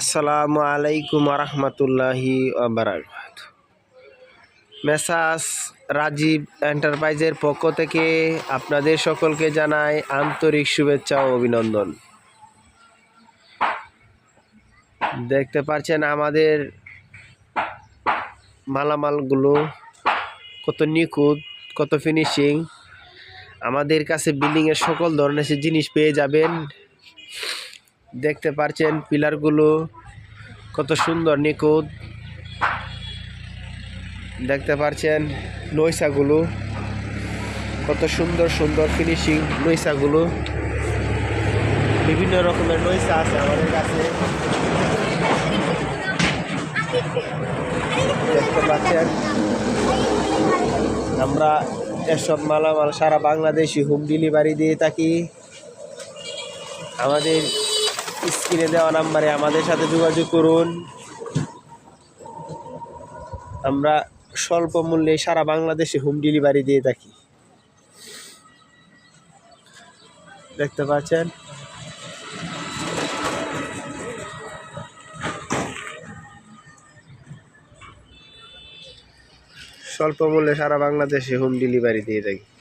আসসালামু আলাইকুম রহমতুল্লাহি মেসাস রাজীব এন্টারপ্রাইজের পক্ষ থেকে আপনাদের সকলকে জানাই আন্তরিক শুভেচ্ছা ও অভিনন্দন। দেখতে পাচ্ছেন আমাদের মালামালগুলো কত নিখুঁত, কত ফিনিশিং আমাদের কাছে বিল্ডিংয়ের সকল ধরনের জিনিস পেয়ে যাবেন। দেখতে পারছেন পিলারগুলো, কত সুন্দর নিখুঁত। দেখতে পারছেন নৈশাগুলো, কত সুন্দর সুন্দর ফিনিশিং নৈশাগুলো। বিভিন্ন রকমের নৈশা আছে আমাদের কাছে। দেখতে পাচ্ছেন, আমরা এসব মালামাল সারা বাংলাদেশি হোম ডেলিভারি দিয়ে থাকি। আমাদের স্ক্রিনে দেওয়া নাম্বারে আমাদের সাথে যোগাযোগ করুন। আমরা স্বল্প মূল্যে সারা বাংলাদেশে হোম ডেলিভারি দিয়ে থাকি। দেখতে পাচ্ছেন? স্বল্প মূল্যে সারা বাংলাদেশে হোম ডেলিভারি দিয়ে থাকি।